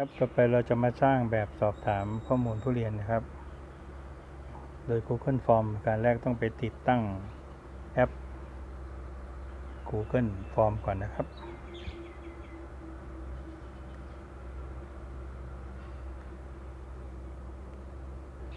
ครับต่อไปเราจะมาสร้างแบบสอบถามข้อมูลผู้เรียนนะครับ โดย Google Form การแรกต้องไปติดตั้งแอป Google Form ก่อนนะครับ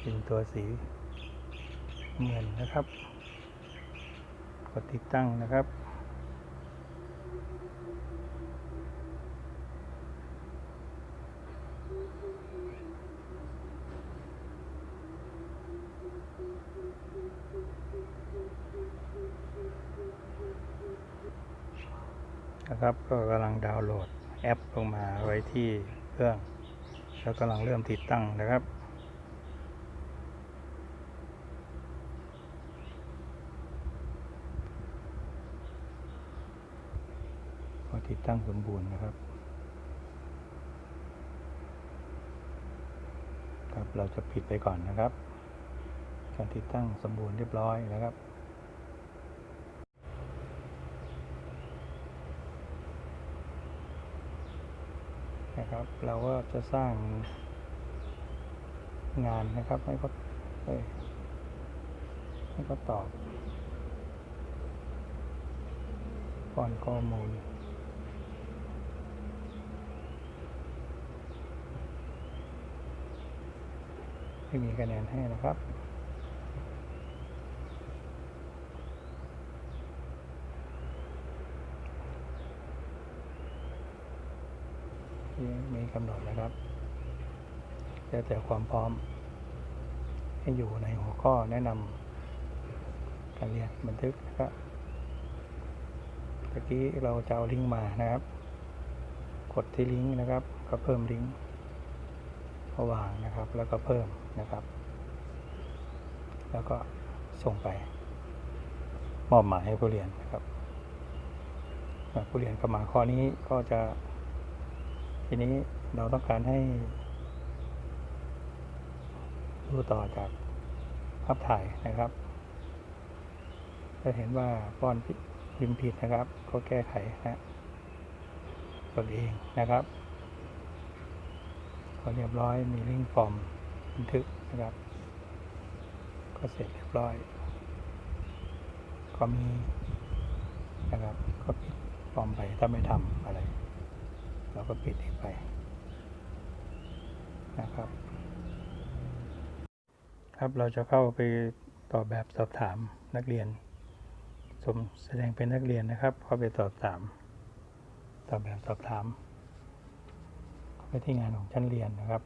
เป็นตัวสีเงินนะครับ กดติดตั้งนะครับ นะครับก็กำลังดาวน์โหลดแอปลงมาไว้ที่เครื่อง แล้วกำลังเริ่มติดตั้งนะครับพอติดตั้งสมบูรณ์นะครับ ครับเราจะปิดไปก่อนนะครับ การติดตั้งสมบูรณ์เรียบร้อยนะครับ นะครับ เราก็จะสร้างงานนะครับ ให้เขาให้เขาตอบป้อนข้อมูลไม่มีคะแนนให้นะครับ ที่มีกำหนดนะครับแล้วแต่ความพร้อม ให้อยู่ในหัวข้อแนะนำการเรียนบันทึกนะครับตะกี้เราจะเอาลิงก์มานะครับ กดที่ลิงก์นะครับ ก็เพิ่มลิงก์ระหว่างนะครับ แล้วก็เพิ่มนะครับ แล้วก็ส่งไป มอบหมายให้ผู้เรียนนะครับผู้เรียนเข้ามาข้อนี้ก็จะ ทีนี้เราต้องการให้ดูต่อจากภาพถ่ายนะครับ จะเห็นว่าป้อนพิมพ์ผิดนะครับ ก็แก้ไขนะตนเองนะครับก็เรียบร้อยมีลิงก์ฟอร์มบันทึกนะครับ ก็เสร็จเรียบร้อย ก็มีนะครับ ก็ปิดฟอร์มไปถ้าไม่ทำอะไร เราก็ปิดอีกไปนะครับ ครับเราจะเข้าไปตอบแบบสอบถามนักเรียน สมแสดงเป็นนักเรียนนะครับ เข้าไปสอบถาม ตอบแบบสอบถาม เข้าไปที่งานของชั้นเรียนนะครับ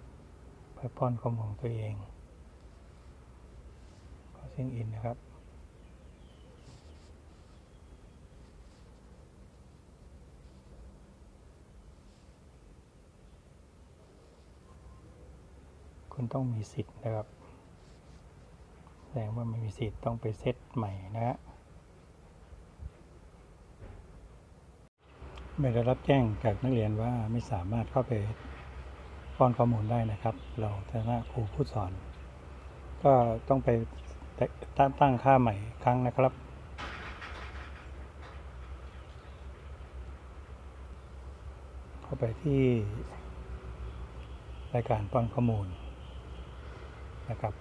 เพื่อป้อนข้อมูลของตัวเองก็ซิงอินนะครับ คุณต้องมีสิทธิ์นะครับ แสดงว่าไม่มีสิทธิ์ต้องไปเซตใหม่นะฮะไม่ได้รับแจ้งจากนักเรียนว่าไม่สามารถเข้าไปป้อนข้อมูลได้นะครับ เราฐานะครูผู้สอน ก็ต้องไปตั้งตั้งค่าใหม่ครั้งนะครับเข้าไปที่รายการป้อนข้อมูล นะครับ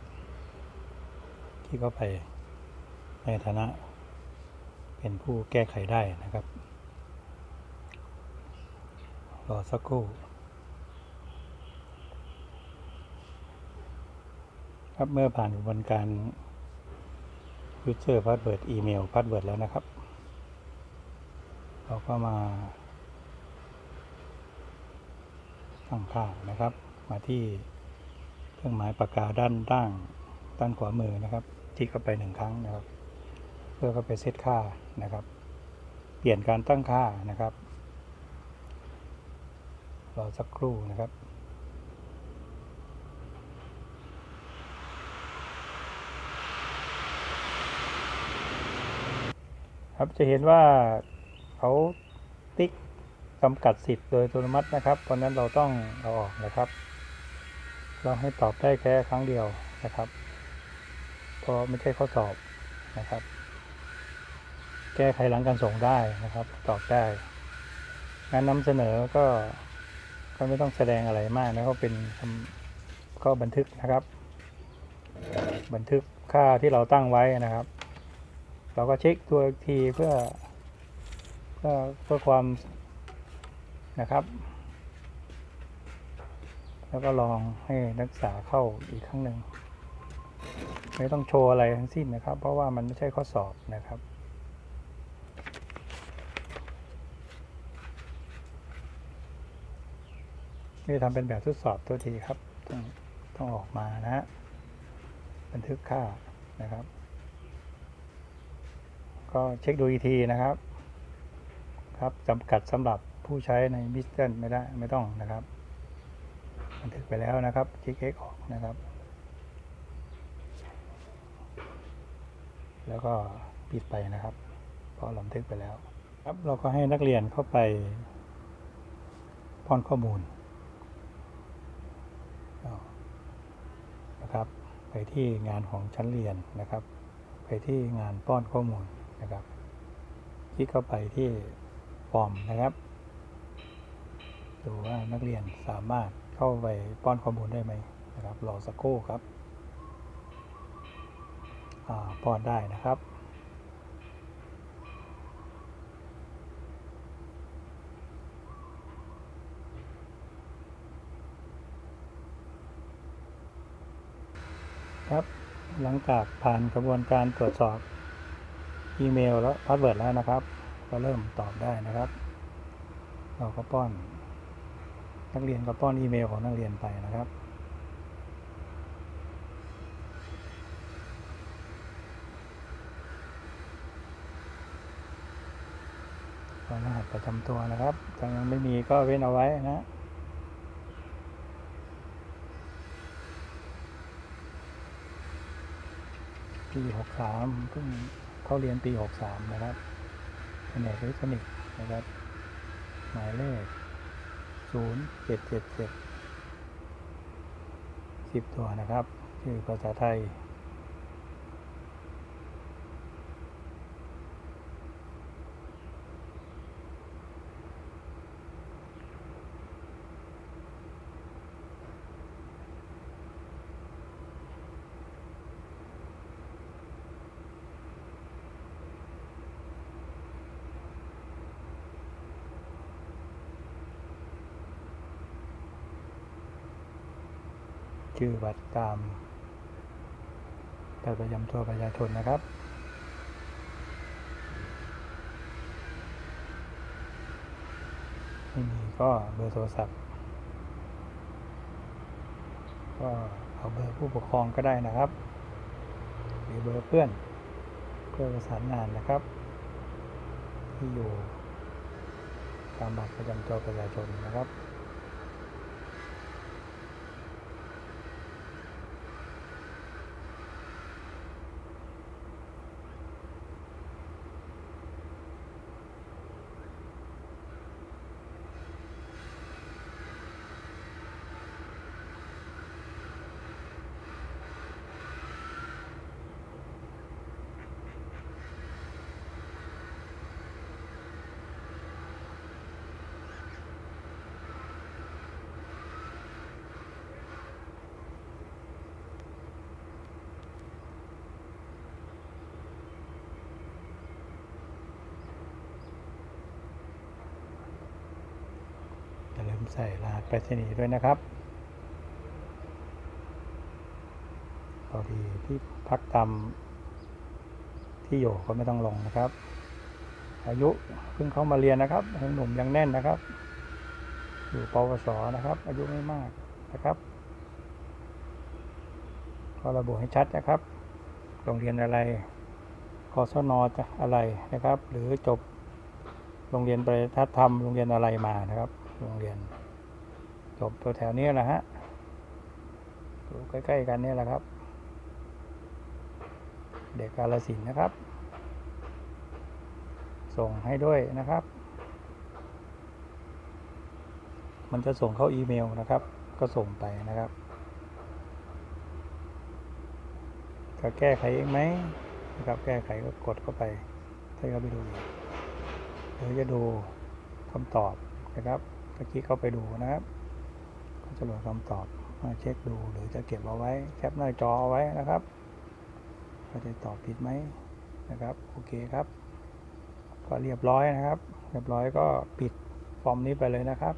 ที่เขาไปในฐานะเป็นผู้แก้ไขได้นะครับ รอสักครู่ครับเมื่อผ่านกระบวนการ user password อีเมล password แล้วนะครับ เราก็มาตั้งค่านะครับ มาที่ เครื่องหมายปากกาด้านล่างด้านขวามือนะครับที่เข้าไปหนึ่งครั้งนะครับ เพื่อเข้าไปเซตค่านะครับ เปลี่ยนการตั้งค่านะครับรอสักครู่นะครับครับจะเห็นว่าเขาติ๊กจำกัดสิทธิ์โดยอัตโนมัตินะครับ เพราะนั้นเราต้องเอาออกนะครับ เราให้ตอบได้แค่ครั้งเดียวนะครับเพราะไม่ใช่ข้อสอบนะครับ แก้ไขหลังการส่งได้นะครับ ตอบได้งานนำเสนอก็ก็ไม่ต้องแสดงอะไรมากนะก็เป็นก็บันทึกนะครับ บันทึกค่าที่เราตั้งไว้นะครับ เราก็เช็คตัวทีเพื่อเพื่อเพื่อความนะครับ แล้วก็ลองให้นักศึกษาเข้าอีกครั้งหนึ่งไม่ต้องโชว์อะไรทั้งสิ้นนะครับ เพราะว่ามันไม่ใช่ข้อสอบนะครับนี่ทำเป็นแบบทดสอบตัวทีครับ ต้องต้องออกมานะฮะบันทึกค่านะครับ ก็เช็คดูอีกทีนะครับ ครับจำกัดสำหรับผู้ใช้ในมิสเตนไม่ได้ไม่ต้องนะครับ บันทึกไปแล้วนะครับคลิก X ออกนะครับ แล้วก็ปิดไปนะครับเพราะเราบันทึกไปแล้ว ครับเราก็ให้นักเรียนเข้าไปป้อนข้อมูลนะครับ ไปที่งานของชั้นเรียนนะครับ ไปที่งานป้อนข้อมูลนะครับ คลิกเข้าไปที่ฟอร์มนะครับ ดูว่านักเรียนสามารถ เข้าไปป้อนข้อมูลได้ไหมนะครับรอสักครู่ครับอ่าป้อนได้นะครับครับหลังจากผ่านกระบวนการตรวจสอบอีเมลแล้วพาสเวิร์ดแล้วนะครับ ก็เริ่มตอบได้นะครับ เราก็ป้อน นักเรียนก็ป้อนอีเมลของนักเรียนไปนะครับรหัสประจำตัวนะครับ ถ้ายังไม่มีก็เว้นเอาไว้นะปีหกสามเพิ่งเข้าเรียนปีหกสามนะครับแผนกอิเล็กทรอนิกส์นะครับ หมายเลข ศูนย์เจ็ดเจ็ดเจ็ดสิบตัวนะครับชื่อภาษาไทย ชื่อบัตรตามบัตรประจำตัวประชาชนนะครับ ไม่มีก็เบอร์โทรศัพท์ ก็เอาเบอร์ผู้ปกครองก็ได้นะครับ หรือเบอร์เพื่อน เพื่อประสานงานนะครับ ที่อยู่ตามบัตรประจำตัวประชาชนนะครับ ใส่รหัสไปรษณีย์ด้วยนะครับพอดีที่พักตามที่อยู่ก็ไม่ต้องลงนะครับ อายุเพิ่งเข้ามาเรียนนะครับยังหนุ่มยังแน่นนะครับ อยู่ปวสนะครับ อายุไม่มากนะครับก็ระบุให้ชัดนะครับโรงเรียนอะไรกศนจะอะไรนะครับ หรือจบโรงเรียนประทัดธรรมโรงเรียนอะไรมานะครับ โรงเรียน จบตัวแถวนี้แหละฮะอยู่ใกล้ ๆ กันนี่แหละครับ เด็กกาลสินนะครับ ส่งให้ด้วยนะครับ มันจะส่งเข้าอีเมลนะครับ ก็ส่งไปนะครับ จะแก้ไขเองไหมนะครับแก้ไขก็กดเข้าไปให้เขาไปดูเดี๋ยวจะดูคำตอบนะครับตะกี้เข้าไปดูนะครับ จะบอกคำตอบมาเช็คดูหรือจะเก็บเอาไว้ แคปหน้าจอเอาไว้นะครับว่าจะตอบผิดไหมนะครับ โอเคครับ ก็เรียบร้อยนะครับ เรียบร้อยก็ปิดฟอร์มนี้ไปเลยนะครับ